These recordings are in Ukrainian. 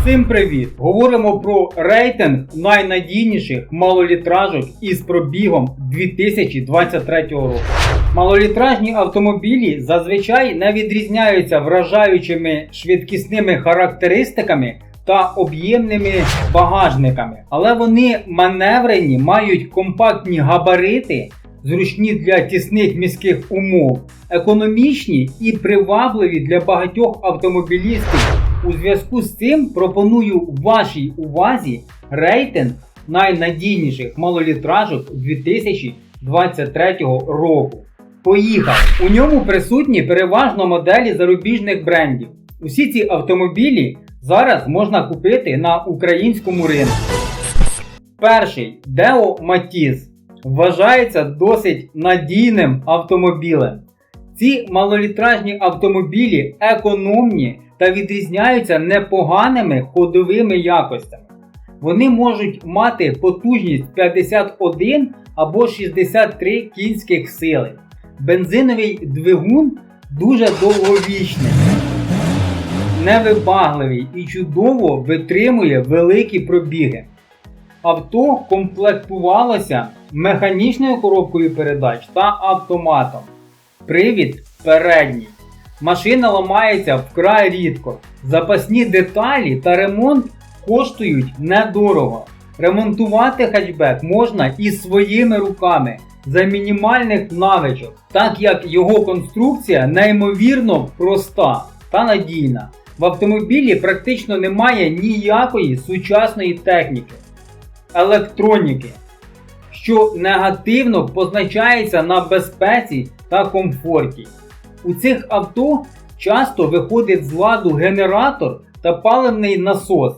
Всім привіт! Говоримо про рейтинг найнадійніших малолітражок із пробігом 2023 року. Малолітражні автомобілі зазвичай не відрізняються вражаючими швидкісними характеристиками та об'ємними багажниками, але вони маневрені, мають компактні габарити, зручні для тісних міських умов, економічні і привабливі для багатьох автомобілістів. У зв'язку з цим пропоную вашій увазі рейтинг найнадійніших малолітражок 2023 року. Поїхали! У ньому присутні переважно моделі зарубіжних брендів. Усі ці автомобілі зараз можна купити на українському ринку. Перший Deo Matiz вважається досить надійним автомобілем. Ці малолітражні автомобілі економні та відрізняються непоганими ходовими якостями. Вони можуть мати потужність 51 або 63 кінських сили. Бензиновий двигун дуже довговічний, невибагливий і чудово витримує великі пробіги. Авто комплектувалося механічною коробкою передач та автоматом. Привід передній. Машина ламається вкрай рідко. Запасні деталі та ремонт коштують недорого. Ремонтувати хетчбек можна і своїми руками за мінімальних навичок, так як його конструкція неймовірно проста та надійна. В автомобілі практично немає ніякої сучасної техніки, електроніки, що негативно позначається на безпеці та комфорті. У цих авто часто виходить з ладу генератор та паливний насос.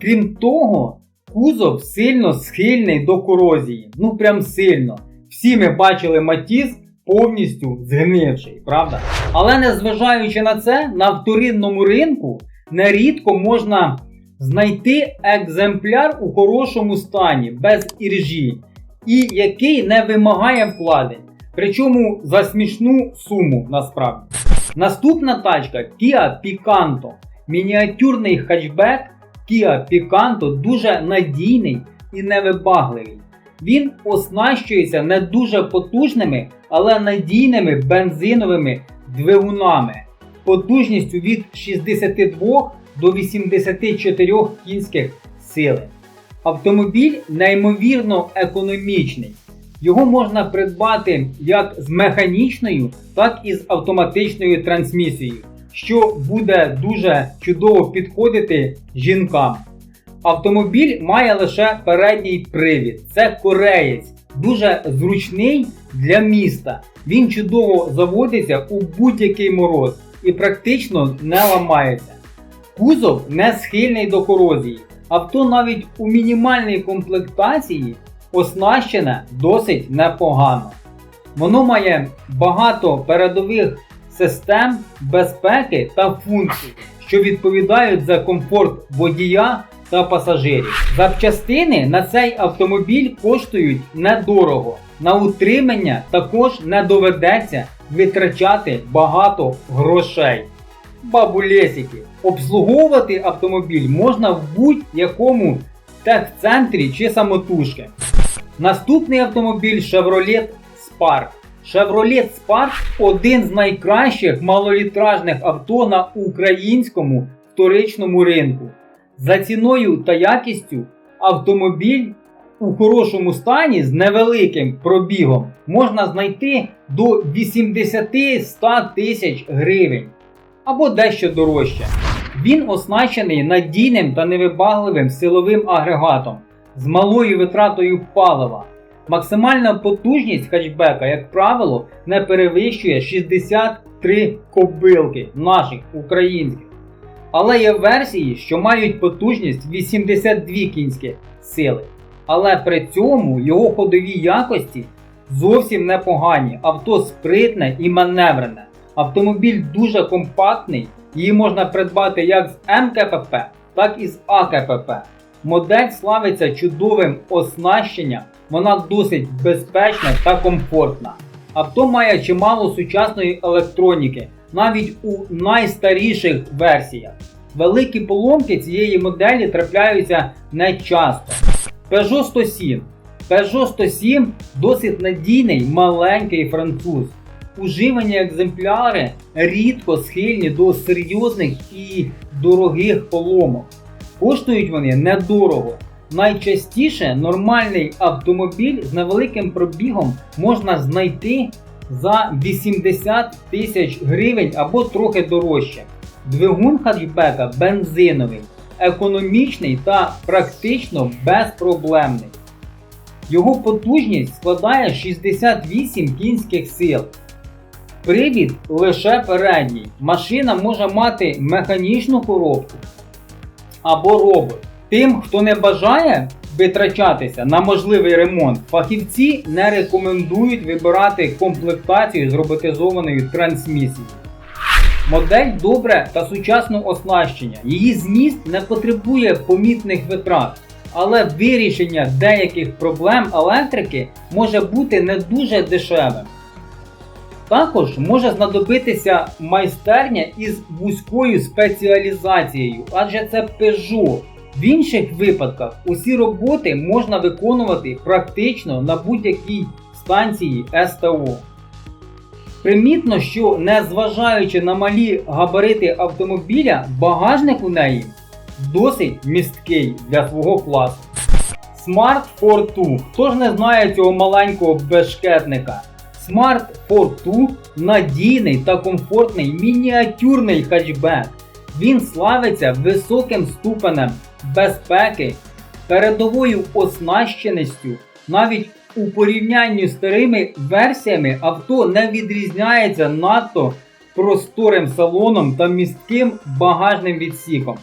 Крім того, кузов сильно схильний до корозії. Ну прям сильно. Всі ми бачили матіз повністю згнивший, правда? Але незважаючи на це, на вторинному ринку нерідко можна знайти екземпляр у хорошому стані, без іржі, і який не вимагає вкладень. Причому за смішну суму насправді. Наступна тачка Kia Picanto. Мініатюрний хетчбек Kia Picanto дуже надійний і невибагливий. Він оснащується не дуже потужними, але надійними бензиновими двигунами потужністю від 62 до 84 кінських сили. Автомобіль неймовірно економічний. Його можна придбати як з механічною, так і з автоматичною трансмісією, що буде дуже чудово підходити жінкам. Автомобіль має лише передній привід. Це кореєць, дуже зручний для міста. Він чудово заводиться у будь-який мороз і практично не ламається. Кузов не схильний до корозії. Авто навіть у мінімальній комплектації оснащене досить непогано. Воно має багато передових систем безпеки та функцій, що відповідають за комфорт водія та пасажирів. Запчастини на цей автомобіль коштують недорого. На утримання також не доведеться витрачати багато грошей. Бабулесики. Обслуговувати автомобіль можна в будь-якому техцентрі чи самотужки. Наступний автомобіль Chevrolet Spark. Chevrolet Spark один з найкращих малолітражних авто на українському вторичному ринку. За ціною та якістю автомобіль у хорошому стані з невеликим пробігом можна знайти до 80-100 тисяч гривень або дещо дорожче. Він оснащений надійним та невибагливим силовим агрегатом з малою витратою палива. Максимальна потужність хетчбека, як правило, не перевищує 63 кобилки наших українських. Але є версії, що мають потужність 82 кінські сили. Але при цьому його ходові якості зовсім непогані. Авто спритне і маневрене. Автомобіль дуже компактний, її можна придбати як з МКПП, так і з АКПП. Модель славиться чудовим оснащенням, вона досить безпечна та комфортна. Авто має чимало сучасної електроніки, навіть у найстаріших версіях. Великі поломки цієї моделі трапляються не часто. Peugeot 107. Peugeot 107 досить надійний маленький француз. Уживані екземпляри рідко схильні до серйозних і дорогих поломок. Коштують вони недорого. Найчастіше нормальний автомобіль з невеликим пробігом можна знайти за 80 тисяч гривень або трохи дорожче. Двигун хатчбека бензиновий, економічний та практично безпроблемний. Його потужність складає 68 кінських сил. Привід лише передній. Машина може мати механічну коробку або робот. Тим, хто не бажає витрачатися на можливий ремонт, фахівці не рекомендують вибирати комплектацію з роботизованою трансмісією. Модель добре та сучасно оснащення. Її зміст не потребує помітних витрат, але вирішення деяких проблем електрики може бути не дуже дешевим. Також може знадобитися майстерня із вузькою спеціалізацією, адже це Peugeot. В інших випадках усі роботи можна виконувати практично на будь-якій станції СТО. Примітно, що незважаючи на малі габарити автомобіля, багажник у неї досить місткий для свого класу. Smart 4 Хто ж не знає цього маленького бешкетника? Smart 4 надійний та комфортний мініатюрний хатчбек. Він славиться високим ступенем безпеки, передовою оснащеністю. Навіть у порівнянні з старими версіями авто не відрізняється надто просторим салоном та містким багажним відсіком.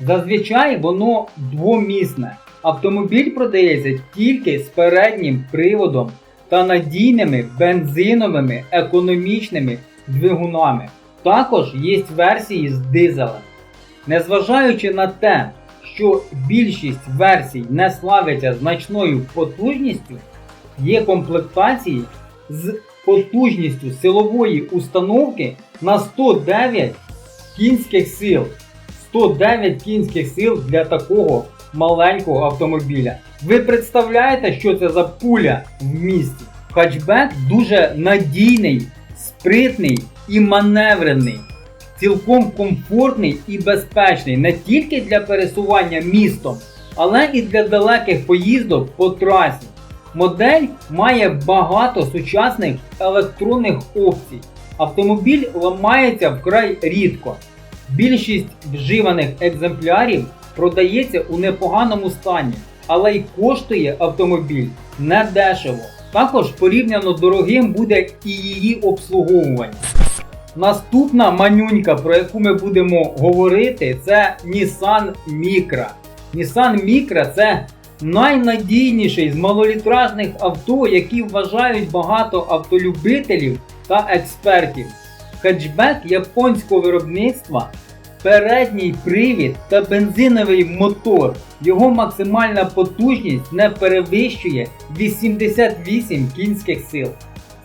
Зазвичай воно двомісне. Автомобіль продається тільки з переднім приводом та надійними бензиновими економічними двигунами. Також є версії з дизелем. Незважаючи на те, що більшість версій не славиться значною потужністю, є комплектації з потужністю силової установки на 109 кінських сил. 109 кінських сил для такого маленького автомобіля. Ви представляєте, що це за пуля в місті? Хатчбек дуже надійний, спритний і маневрений. Цілком комфортний і безпечний не тільки для пересування містом, але і для далеких поїздок по трасі. Модель має багато сучасних електронних опцій. Автомобіль ламається вкрай рідко. Більшість вживаних екземплярів продається у непоганому стані, але й коштує автомобіль недешево. Також порівняно дорогим буде і її обслуговування. Наступна манюнька, про яку ми будемо говорити, це Nissan Micra. Nissan Micra це найнадійніший з малолітражних авто, які вважають багато автолюбителів та експертів. Хетчбек японського виробництва, передній привід та бензиновий мотор. Його максимальна потужність не перевищує 88 кінських сил.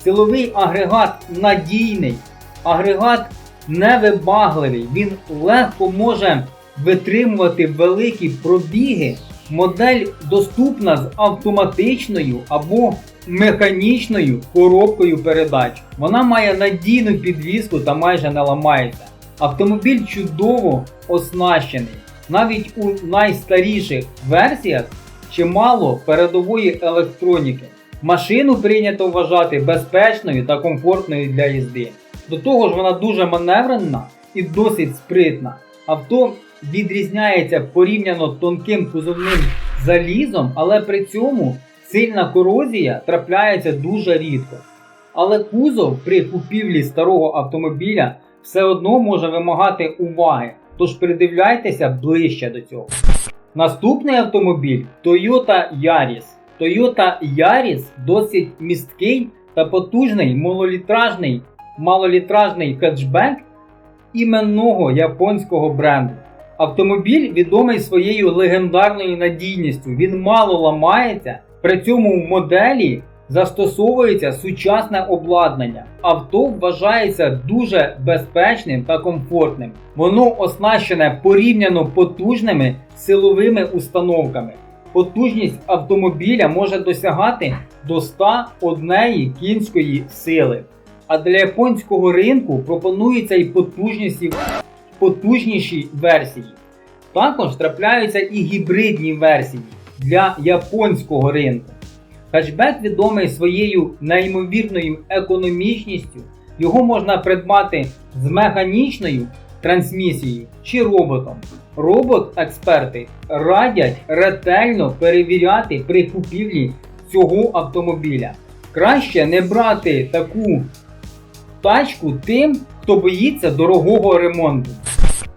Силовий агрегат надійний, агрегат невибагливий, він легко може витримувати великі пробіги. Модель доступна з автоматичною або механічною коробкою передач. Вона має надійну підвіску та майже не ламається. Автомобіль чудово оснащений. Навіть у найстаріших версіях чимало передової електроніки. Машину прийнято вважати безпечною та комфортною для їзди. До того ж, вона дуже маневренна і досить спритна. Авто відрізняється порівняно тонким кузовним залізом, але при цьому сильна корозія трапляється дуже рідко. Але кузов при купівлі старого автомобіля все одно може вимагати уваги, тож придивляйтеся ближче до цього. Наступний автомобіль Toyota Yaris. Toyota Yaris досить місткий та потужний малолітражний, малолітражний хетчбек іменного японського бренду. Автомобіль відомий своєю легендарною надійністю. Він мало ламається, при цьому в моделі Застосовується сучасне обладнання. Авто вважається дуже безпечним та комфортним. Воно оснащене порівняно потужними силовими установками. Потужність автомобіля може досягати до 101 кінської сили. А для японського ринку пропонуються і потужніші, потужніші версії. Також трапляються і гібридні версії для японського ринку. Хетчбек відомий своєю неймовірною економічністю. Його можна придбати з механічною трансмісією чи роботом. Робот-експерти радять ретельно перевіряти при купівлі цього автомобіля. Краще не брати таку тачку тим, хто боїться дорогого ремонту.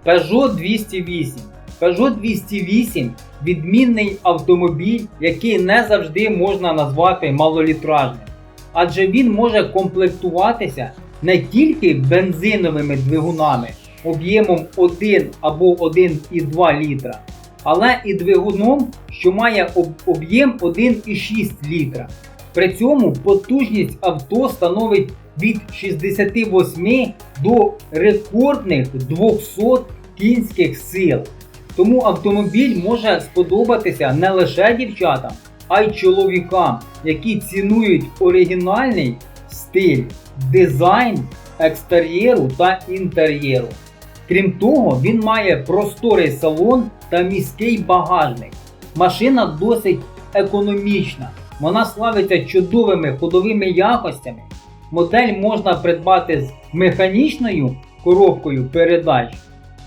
Peugeot 208. Peugeot 208 відмінний автомобіль, який не завжди можна назвати малолітражним. Адже він може комплектуватися не тільки бензиновими двигунами об'ємом 1 або 1,2 літра, але і двигуном, що має об'єм 1,6 літра. При цьому потужність авто становить від 68 до рекордних 200 кінських сил. Тому автомобіль може сподобатися не лише дівчатам, а й чоловікам, які цінують оригінальний стиль, дизайн екстер'єру та інтер'єру. Крім того, він має просторий салон та міський багажник. Машина досить економічна. Вона славиться чудовими ходовими якостями. Модель можна придбати з механічною коробкою передач,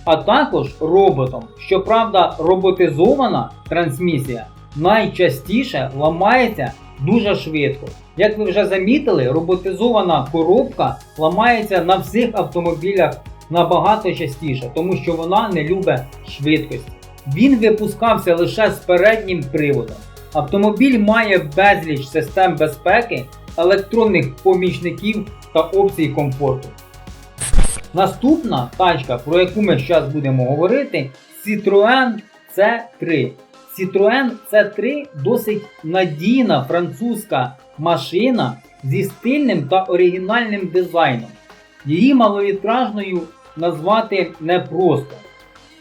а також роботом. Щоправда, роботизована трансмісія найчастіше ламається дуже швидко. Як ви вже замітили, роботизована коробка ламається на всіх автомобілях набагато частіше, тому що вона не любить швидкості. Він випускався лише з переднім приводом. Автомобіль має безліч систем безпеки, електронних помічників та опцій комфорту. Наступна тачка, про яку ми зараз будемо говорити, Citroën C3. Citroën C3 досить надійна французька машина зі стильним та оригінальним дизайном. Її малолітражною назвати непросто,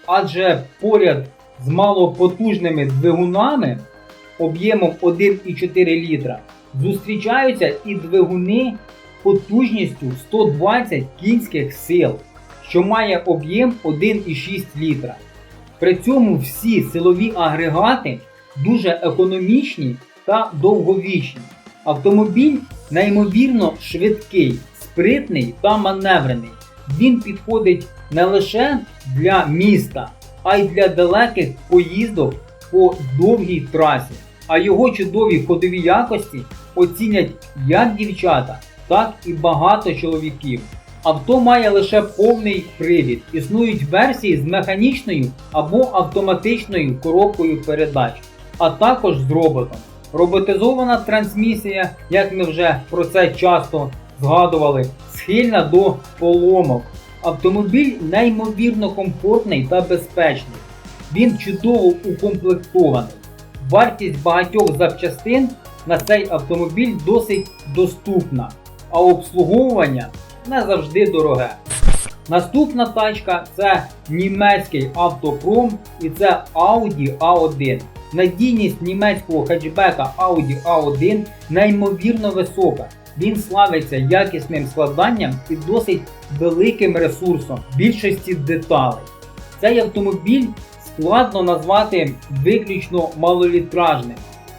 адже поряд з малопотужними двигунами об'ємом 1,4 літра зустрічаються і двигуни потужністю 120 кінських сил, що має об'єм 1,6 літра. При цьому всі силові агрегати дуже економічні та довговічні. Автомобіль неймовірно швидкий, спритний та маневрений. Він підходить не лише для міста, а й для далеких поїздок по довгій трасі. А його чудові ходові якості оцінять як дівчата, так і багато чоловіків. Авто має лише повний привід. Існують версії з механічною або автоматичною коробкою передач, а також з роботом. Роботизована трансмісія, як ми вже про це часто згадували, схильна до поломок. Автомобіль неймовірно комфортний та безпечний. Він чудово укомплектований. Вартість багатьох запчастин на цей автомобіль досить доступна, а обслуговування не завжди дороге. Наступна тачка це німецький автопром і це Audi A1. Надійність німецького хетчбека Audi A1 неймовірно висока. Він славиться якісним складанням і досить великим ресурсом більшості деталей. Цей автомобіль складно назвати виключно малолітражним,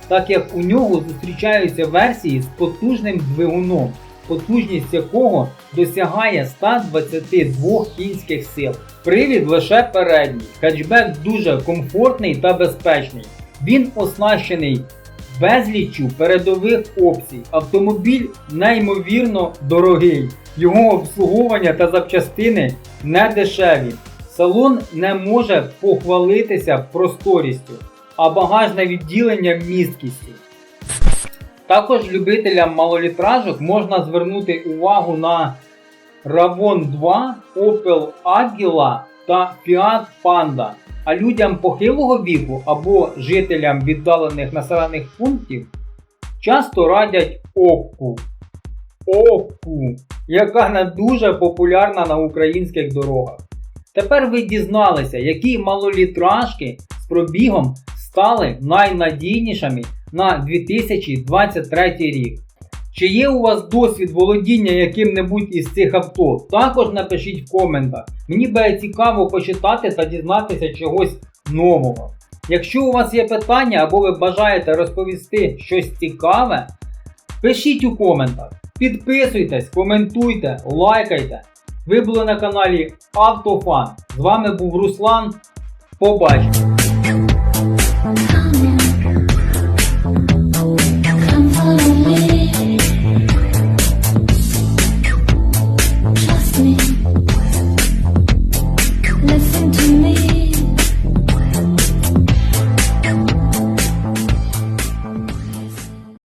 так як у нього зустрічаються версії з потужним двигуном, потужність якого досягає 122 кінських сил. Привід лише передній. Хетчбек дуже комфортний та безпечний. Він оснащений безліччю передових опцій. Автомобіль неймовірно дорогий. Його обслуговування та запчастини не дешеві. Салон не може похвалитися просторістю, а багажне відділення місткістю. Також любителям малолітражок можна звернути увагу на Ravon 2, Opel Agila та Fiat Panda. А людям похилого віку або жителям віддалених населених пунктів часто радять Окку. Окку, яка не дуже популярна на українських дорогах. Тепер ви дізналися, які малолітражки з пробігом стали найнадійнішими на 2023 рік. Чи є у вас досвід володіння яким-небудь із цих авто? Також напишіть в коментах. Мені буде цікаво почитати та дізнатися чогось нового. Якщо у вас є питання або ви бажаєте розповісти щось цікаве, пишіть у коментах. Підписуйтесь, коментуйте, лайкайте. Ви були на каналі Автофан. З вами був Руслан. Побачимо!